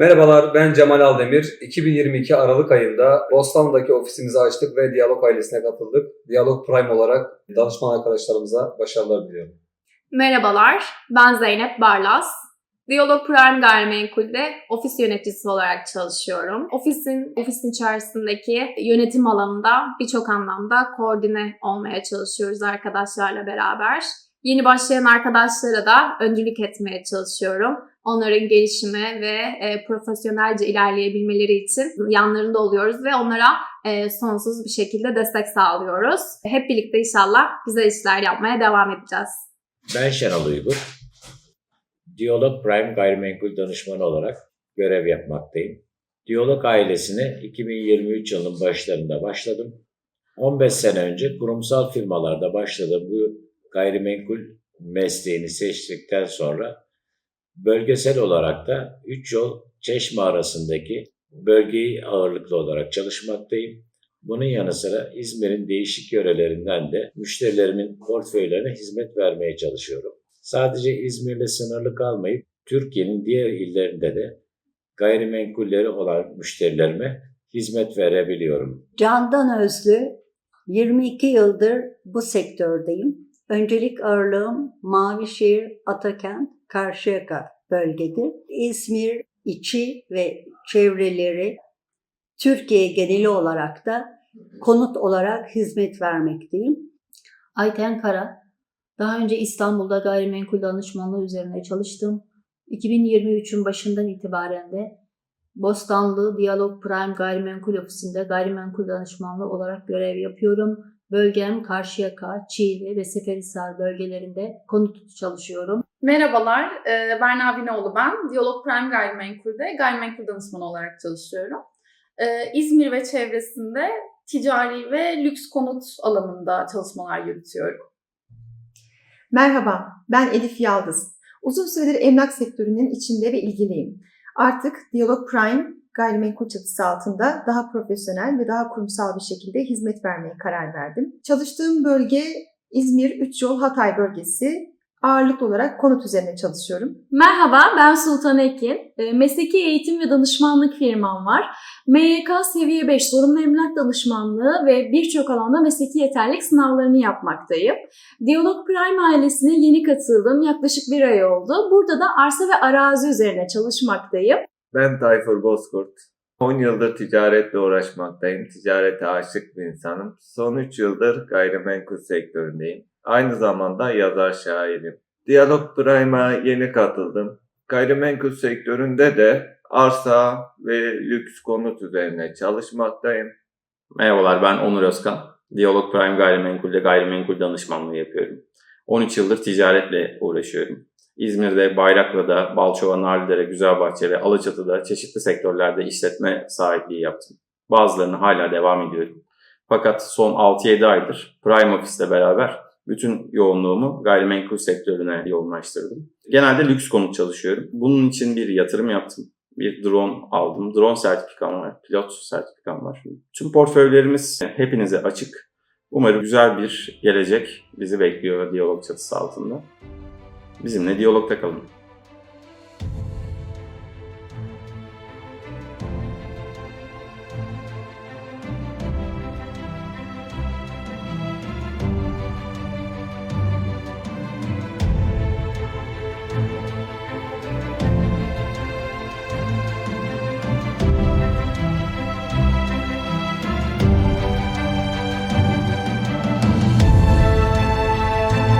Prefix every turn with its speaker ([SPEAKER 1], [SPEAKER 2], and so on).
[SPEAKER 1] Merhabalar ben Cemal Aldemir. 2022 Aralık ayında Bostanlı'daki ofisimizi açtık ve Diyalog ailesine katıldık. Diyalog Prime olarak danışman arkadaşlarımıza başarılar diliyorum.
[SPEAKER 2] Merhabalar, ben Zeynep Barlas. Diyalog Prime Gayrimenkul'de ofis yöneticisi olarak çalışıyorum. Ofisin, ofisin içerisindeki yönetim alanında birçok anlamda koordine olmaya çalışıyoruz arkadaşlarla beraber. Yeni başlayan arkadaşlara da öncülük etmeye çalışıyorum. Onların gelişimi ve e, profesyonelce ilerleyebilmeleri için yanlarında oluyoruz ve onlara e, sonsuz bir şekilde destek sağlıyoruz. Hep birlikte inşallah güzel işler yapmaya devam edeceğiz.
[SPEAKER 3] Ben Şenol Uygur. Diyalog Prime gayrimenkul danışmanı olarak görev yapmaktayım. Diyalog ailesine 2023 yılının başlarında başladım. 15 sene önce kurumsal firmalarda başladığım bu gayrimenkul mesleğini seçtikten sonra bölgesel olarak da 3 yol Çeşme arasındaki bölgeyi ağırlıklı olarak çalışmaktayım. Bunun yanı sıra İzmir'in değişik yörelerinden de müşterilerimin portföylerine hizmet vermeye çalışıyorum. Sadece İzmir'le sınırlı kalmayıp Türkiye'nin diğer illerinde de gayrimenkulleri olan müşterilerime hizmet verebiliyorum.
[SPEAKER 4] Candan Özlü, 22 yıldır bu sektördeyim. Öncelik ağırlığım Mavişehir, Atakent, Karşıyaka bölgedir. İzmir içi ve çevreleri Türkiye geneli olarak da konut olarak hizmet vermekteyim.
[SPEAKER 5] Ayten Kara. Daha önce İstanbul'da gayrimenkul danışmanlığı üzerine çalıştım. 2023'ün başından itibaren de Bostanlı Diyalog Prime Gayrimenkul Ofisi'nde gayrimenkul danışmanlığı olarak görev yapıyorum. Bölgem Karşıyaka, Çiğli ve Seferihisar bölgelerinde konut çalışıyorum.
[SPEAKER 6] Merhabalar, e, Berna Binoğlu ben. Diyalog Prime Gayrimenkul'de gayrimenkul danışmanı olarak çalışıyorum. E, İzmir ve çevresinde ticari ve lüks konut alanında çalışmalar yürütüyorum.
[SPEAKER 7] Merhaba, ben Elif Yaldız. Uzun süredir emlak sektörünün içinde ve ilgiliyim. Artık Diyalog Prime gayrimenkul çatısı altında daha profesyonel ve daha kurumsal bir şekilde hizmet vermeye karar verdim. Çalıştığım bölge İzmir Üç Yol Hatay bölgesi. Ağırlıklı olarak konut üzerine çalışıyorum.
[SPEAKER 8] Merhaba, ben Sultan Ekin. E, Mesleki eğitim ve danışmanlık firmam var. MYK seviye 5 sorumlu emlak danışmanlığı ve birçok alanda mesleki yeterlik sınavlarını yapmaktayım. Diyalog Prime ailesine yeni katıldım. Yaklaşık bir ay oldu. Burada da arsa ve arazi üzerine çalışmaktayım.
[SPEAKER 9] Ben Tayfur Bozkurt. 10 yıldır ticaretle uğraşmaktayım. Ticarete aşık bir insanım. Son 3 yıldır gayrimenkul sektöründeyim. Aynı zamanda yazar şairim. Diyalog Prime'a yeni katıldım. Gayrimenkul sektöründe de arsa ve lüks konut üzerine çalışmaktayım.
[SPEAKER 10] Merhabalar ben Onur Özkan. Diyalog Prime Gayrimenkul'de gayrimenkul danışmanlığı yapıyorum. 13 yıldır ticaretle uğraşıyorum. İzmir'de, Bayraklı'da, Balçova, Narlıdere, Güzelbahçe ve Alaçatı'da çeşitli sektörlerde işletme sahipliği yaptım. Bazılarını hala devam ediyorum. Fakat son 6-7 aydır Prime Office'le beraber bütün yoğunluğumu gayrimenkul sektörüne yoğunlaştırdım. Genelde lüks konut çalışıyorum. Bunun için bir yatırım yaptım. Bir drone aldım. Drone sertifikam var, pilot sertifikam var. Tüm portföylerimiz hepinize açık. Umarım güzel bir gelecek bizi bekliyor diyalog çatısı altında. Bizimle diyalogda kalın.